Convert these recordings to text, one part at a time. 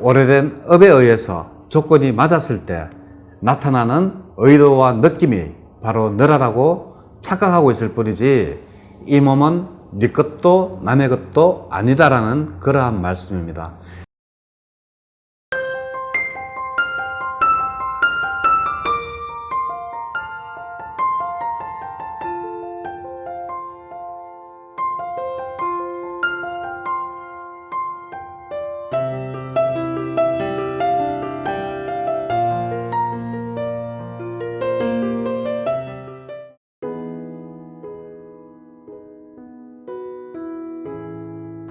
오래된 업에 의해서 조건이 맞았을 때 나타나는 의도와 느낌이 바로 너라라고 착각하고 있을 뿐이지 이 몸은 네 것도 남의 것도 아니다라는 그러한 말씀입니다.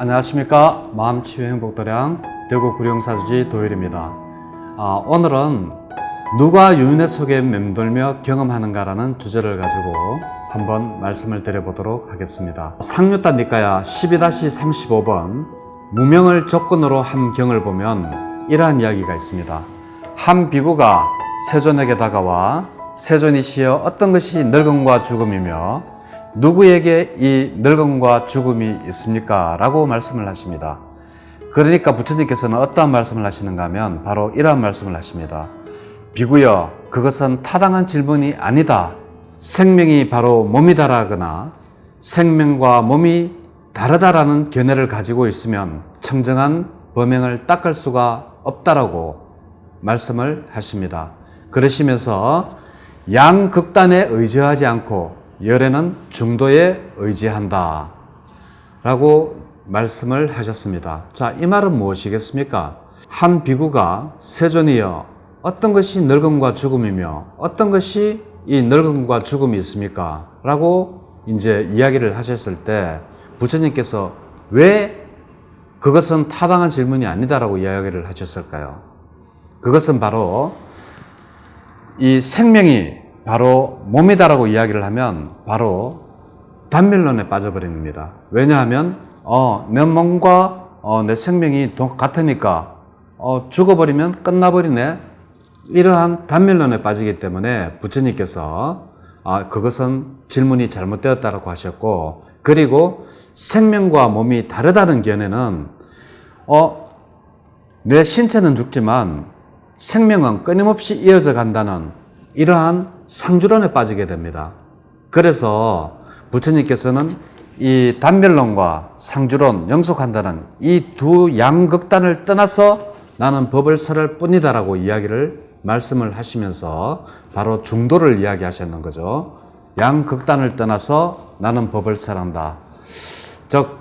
안녕하십니까? 마음치유 행복도량 대구 구룡사주지 도일입니다. 아, 오늘은 누가 윤회 속에 맴돌며 경험하는가라는 주제를 가지고 한번 말씀을 드려보도록 하겠습니다. 상류단 니까야 12-35번 무명을 조건으로 한 경을 보면 이러한 이야기가 있습니다. 한 비구가 세존에게 다가와 세존이시여 어떤 것이 늙음과 죽음이며 누구에게 이 늙음과 죽음이 있습니까? 라고 말씀을 하십니다. 그러니까 부처님께서는 어떠한 말씀을 하시는가 하면 바로 이러한 말씀을 하십니다. 비구여, 그것은 타당한 질문이 아니다. 생명이 바로 몸이다라거나 생명과 몸이 다르다라는 견해를 가지고 있으면 청정한 범행을 닦을 수가 없다라고 말씀을 하십니다. 그러시면서 양극단에 의지하지 않고 열에는 중도에 의지한다. 라고 말씀을 하셨습니다. 자, 이 말은 무엇이겠습니까? 한 비구가 세존이여 어떤 것이 늙음과 죽음이며 어떤 것이 이 늙음과 죽음이 있습니까? 라고 이제 이야기를 하셨을 때 부처님께서 왜 그것은 타당한 질문이 아니다라고 이야기를 하셨을까요? 그것은 바로 이 생명이 바로 몸이다라고 이야기를 하면 바로 단멸론에 빠져버립니다. 왜냐하면 어, 내 몸과 어, 내 생명이 같으니까 어, 죽어버리면 끝나버리네. 이러한 단멸론에 빠지기 때문에 부처님께서 아, 그것은 질문이 잘못되었다고 하셨고 그리고 생명과 몸이 다르다는 견해는 어, 내 신체는 죽지만 생명은 끊임없이 이어져 간다는 이러한 상주론에 빠지게 됩니다. 그래서 부처님께서는 이 단멸론과 상주론, 영속한다는 이 두 양극단을 떠나서 나는 법을 설할 뿐이다라고 이야기를 말씀을 하시면서 바로 중도를 이야기하셨는 거죠. 양극단을 떠나서 나는 법을 설한다. 즉,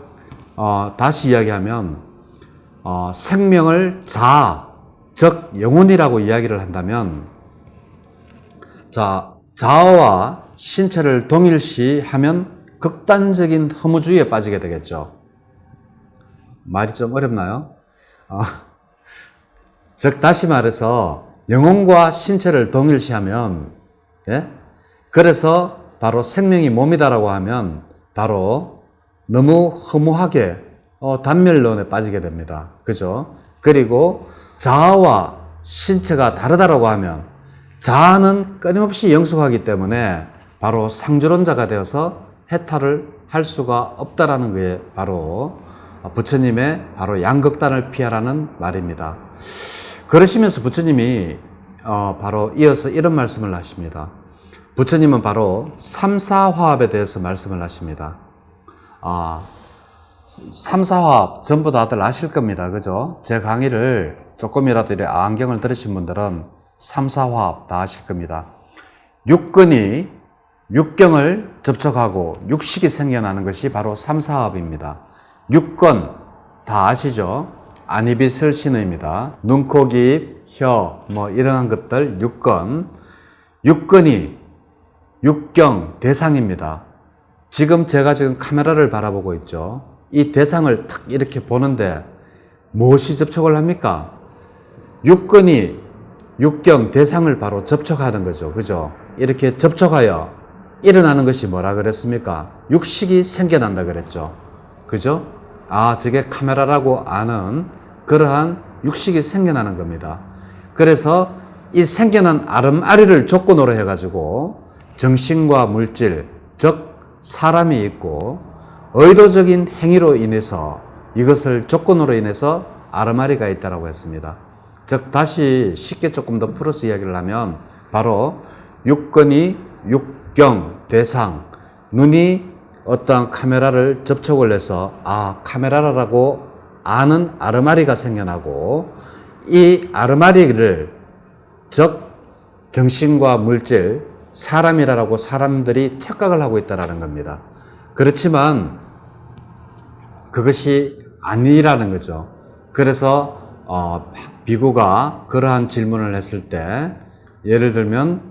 어, 다시 이야기하면 어, 생명을 자, 즉 영혼이라고 이야기를 한다면 자, 자아와 신체를 동일시하면 극단적인 허무주의에 빠지게 되겠죠. 말이 좀 어렵나요? 어, 즉 다시 말해서 영혼과 신체를 동일시하면 예? 그래서 바로 생명이 몸이다라고 하면 바로 너무 허무하게 어, 단멸론에 빠지게 됩니다. 그죠? 그리고 자아와 신체가 다르다라고 하면 자아는 끊임없이 영속하기 때문에 바로 상주론자가 되어서 해탈을 할 수가 없다라는 게 바로 부처님의 바로 양극단을 피하라는 말입니다. 그러시면서 부처님이 어, 바로 이어서 이런 말씀을 하십니다. 부처님은 바로 삼사화합에 대해서 말씀을 하십니다. 아, 삼사화합 전부 다들 아실 겁니다. 그죠? 제 강의를 조금이라도 안경을 들으신 분들은 삼사화합 다 아실 겁니다. 육근이 육경을 접촉하고 육식이 생겨나는 것이 바로 삼사합입니다. 육건 다 아시죠? 안입이슬 신의입니다. 눈, 코, 귀, 입, 혀, 뭐 이러한 것들 육건. 육건이 육경 대상입니다. 지금 제가 지금 카메라를 바라보고 있죠. 이 대상을 탁 이렇게 보는데 무엇이 접촉을 합니까? 육건이 육경 대상을 바로 접촉하는 거죠. 그죠? 이렇게 접촉하여 일어나는 것이 뭐라 그랬습니까? 육식이 생겨난다 그랬죠. 그죠? 아, 저게 카메라라고 아는 그러한 육식이 생겨나는 겁니다. 그래서 이 생겨난 아름아리를 조건으로 해가지고 정신과 물질, 즉, 사람이 있고 의도적인 행위로 인해서 이것을 조건으로 인해서 아르마리가 있다라고 했습니다. 즉 다시 쉽게 조금 더 풀어서 이야기를 하면 바로 육건이 육경 대상 눈이 어떠한 카메라를 접촉을 해서 아 카메라라고 아는 아르마리가 생겨나고 이 아르마리를 즉 정신과 물질 사람이라고 사람들이 착각을 하고 있다라는 겁니다. 그렇지만 그것이 아니라는 거죠. 그래서 어, 비구가 그러한 질문을 했을 때 예를 들면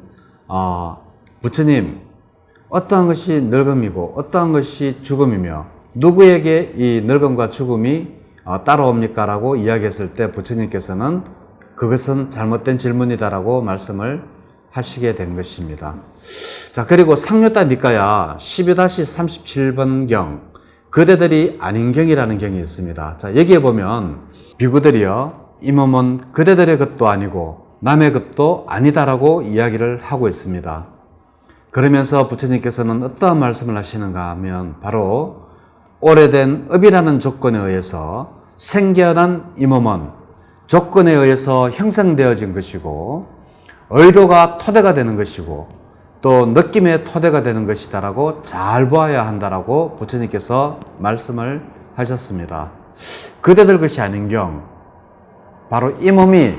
어, 부처님 어떠한 것이 늙음이고 어떠한 것이 죽음이며 누구에게 이 늙음과 죽음이 어, 따라옵니까? 라고 이야기했을 때 부처님께서는 그것은 잘못된 질문이다라고 말씀을 하시게 된 것입니다. 자, 그리고 상류다 니까야 12-37번경 그대들이 아닌 경이라는 경이 있습니다. 자, 여기에 보면 비구들이요. 이 몸은 그대들의 것도 아니고 남의 것도 아니다라고 이야기를 하고 있습니다. 그러면서 부처님께서는 어떠한 말씀을 하시는가 하면 바로 오래된 업이라는 조건에 의해서 생겨난 이 몸은 조건에 의해서 형성되어진 것이고 의도가 토대가 되는 것이고 또 느낌의 토대가 되는 것이다라고 잘 보아야 한다라고 부처님께서 말씀을 하셨습니다. 그대들 것이 아닌 경 바로 이 몸이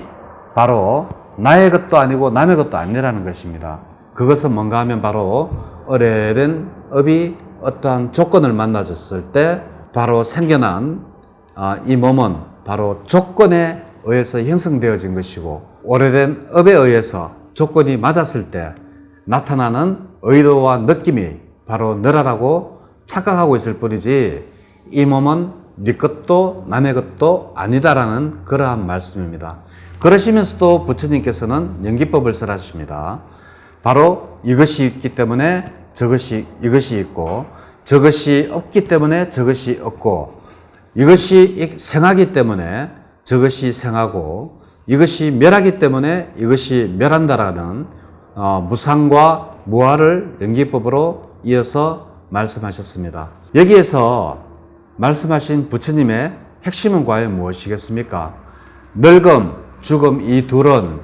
바로 나의 것도 아니고 남의 것도 아니라는 것입니다. 그것은 뭔가 하면 바로 오래된 업이 어떠한 조건을 만나졌을 때 바로 생겨난 아, 이 몸은 바로 조건에 의해서 형성되어진 것이고 오래된 업에 의해서 조건이 맞았을 때 나타나는 의도와 느낌이 바로 너라라고 착각하고 있을 뿐이지 이 몸은 네 것도 남의 것도 아니다라는 그러한 말씀입니다. 그러시면서도 부처님께서는 연기법을 설하십니다. 바로 이것이 있기 때문에 저것이 이것이 있고 저것이 없기 때문에 저것이 없고 이것이 생하기 때문에 저것이 생하고 이것이 멸하기 때문에 이것이 멸한다라는 어, 무상과 무아를 연기법으로 이어서 말씀하셨습니다. 여기에서 말씀하신 부처님의 핵심은 과연 무엇이겠습니까? 늙음, 죽음 이 둘은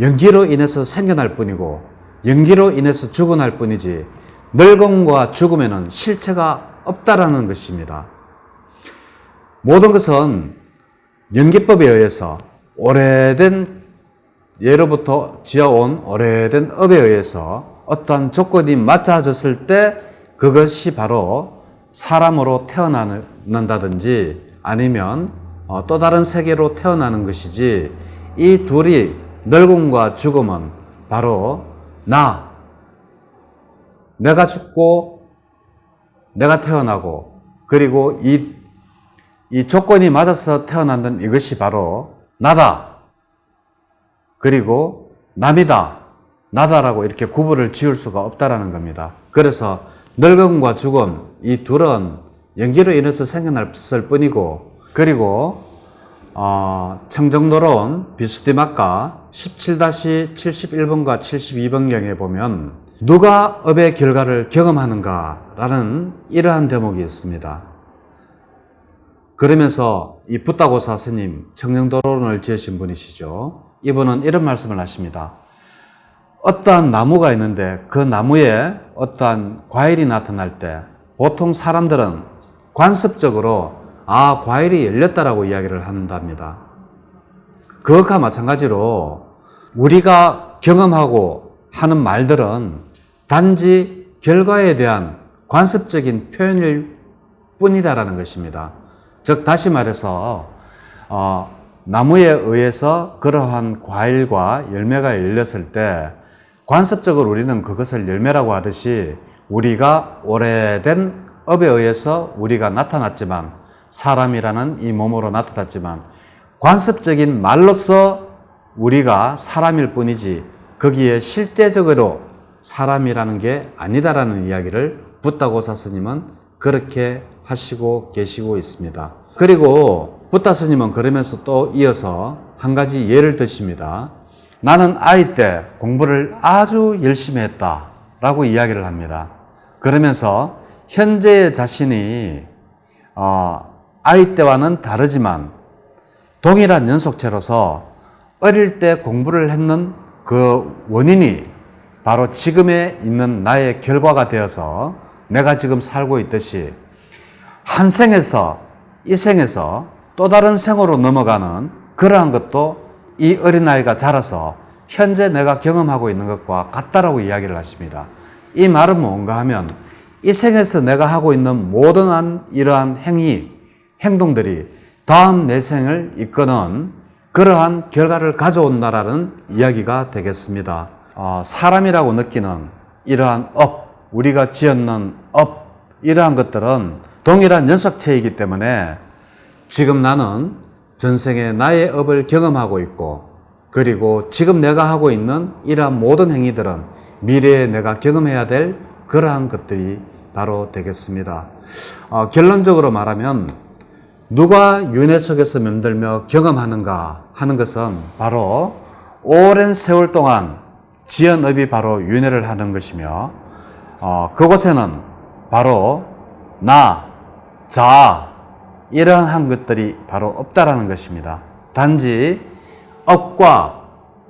연기로 인해서 생겨날 뿐이고 연기로 인해서 죽어날 뿐이지 늙음과 죽음에는 실체가 없다라는 것입니다. 모든 것은 연기법에 의해서 오래된 예로부터 지어온 오래된 업에 의해서 어떠한 조건이 맞춰졌을 때 그것이 바로 사람으로 태어난다든지 아니면 어, 또 다른 세계로 태어나는 것이지 이 둘이 늙음과 죽음은 바로 나 내가 죽고 내가 태어나고 그리고 이, 이 조건이 맞아서 태어난다는 이것이 바로 나다. 그리고 남이다. 나다라고 이렇게 구분을 지을 수가 없다라는 겁니다. 그래서 늙음과 죽음 이 둘은 연기로 인해서 생겨났을 뿐이고 그리고 어, 청정도론 비수디마가 17-71번과 72번경에 보면 누가 업의 결과를 경험하는가 라는 이러한 대목이 있습니다. 그러면서 이 붓다고사 스님 청정도론을 지으신 분이시죠. 이분은 이런 말씀을 하십니다. 어떠한 나무가 있는데 그 나무에 어떠한 과일이 나타날 때 보통 사람들은 관습적으로 아, 과일이 열렸다라고 이야기를 한답니다. 그것과 마찬가지로 우리가 경험하고 하는 말들은 단지 결과에 대한 관습적인 표현일 뿐이다라는 것입니다. 즉, 다시 말해서, 어, 나무에 의해서 그러한 과일과 열매가 열렸을 때 관습적으로 우리는 그것을 열매라고 하듯이 우리가 오래된 업에 의해서 우리가 나타났지만 사람이라는 이 몸으로 나타났지만 관습적인 말로서 우리가 사람일 뿐이지 거기에 실제적으로 사람이라는 게 아니다라는 이야기를 붓다고사 스님은 그렇게 하시고 계시고 있습니다. 그리고 붓다 스님은 그러면서 또 이어서 한 가지 예를 드십니다. 나는 아이 때 공부를 아주 열심히 했다. 라고 이야기를 합니다. 그러면서 현재의 자신이, 어, 아이 때와는 다르지만 동일한 연속체로서 어릴 때 공부를 했는 그 원인이 바로 지금에 있는 나의 결과가 되어서 내가 지금 살고 있듯이 한 생에서 이 생에서 또 다른 생으로 넘어가는 그러한 것도 이 어린아이가 자라서 현재 내가 경험하고 있는 것과 같다라고 이야기를 하십니다. 이 말은 뭔가 하면 이 생에서 내가 하고 있는 모든 한 이러한 행위, 행동들이 다음 내 생을 이끄는 그러한 결과를 가져온다라는 이야기가 되겠습니다. 어, 사람이라고 느끼는 이러한 업, 우리가 지었는 업, 이러한 것들은 동일한 연속체이기 때문에 지금 나는 전생에 나의 업을 경험하고 있고 그리고 지금 내가 하고 있는 이러한 모든 행위들은 미래에 내가 경험해야 될 그러한 것들이 바로 되겠습니다. 어, 결론적으로 말하면 누가 윤회 속에서 맴들며 경험하는가 하는 것은 바로 오랜 세월 동안 지은 업이 바로 윤회를 하는 것이며 어, 그곳에는 바로 나, 자 이러한 것들이 바로 없다라는 것입니다. 단지 업과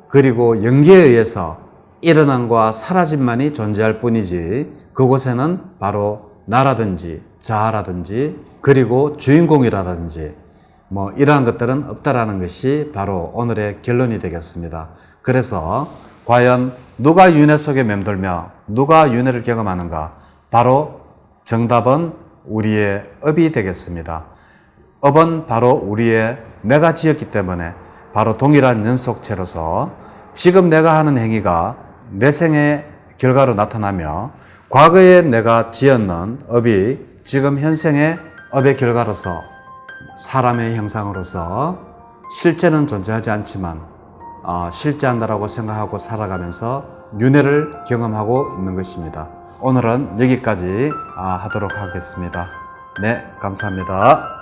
그리고 연기에 의해서 일어남과 사라짐만이 존재할 뿐이지 그곳에는 바로 나라든지 자아라든지 그리고 주인공이라든지 뭐 이러한 것들은 없다라는 것이 바로 오늘의 결론이 되겠습니다. 그래서 과연 누가 윤회 속에 맴돌며 누가 윤회를 경험하는가? 바로 정답은 우리의 업이 되겠습니다. 업은 바로 우리의 내가 지었기 때문에 바로 동일한 연속체로서 지금 내가 하는 행위가 내 생의 결과로 나타나며 과거에 내가 지었는 업이 지금 현생의 업의 결과로서 사람의 형상으로서 실제는 존재하지 않지만 어, 실제한다라고 생각하고 살아가면서 윤회를 경험하고 있는 것입니다. 오늘은 여기까지 아, 하도록 하겠습니다. 네, 감사합니다.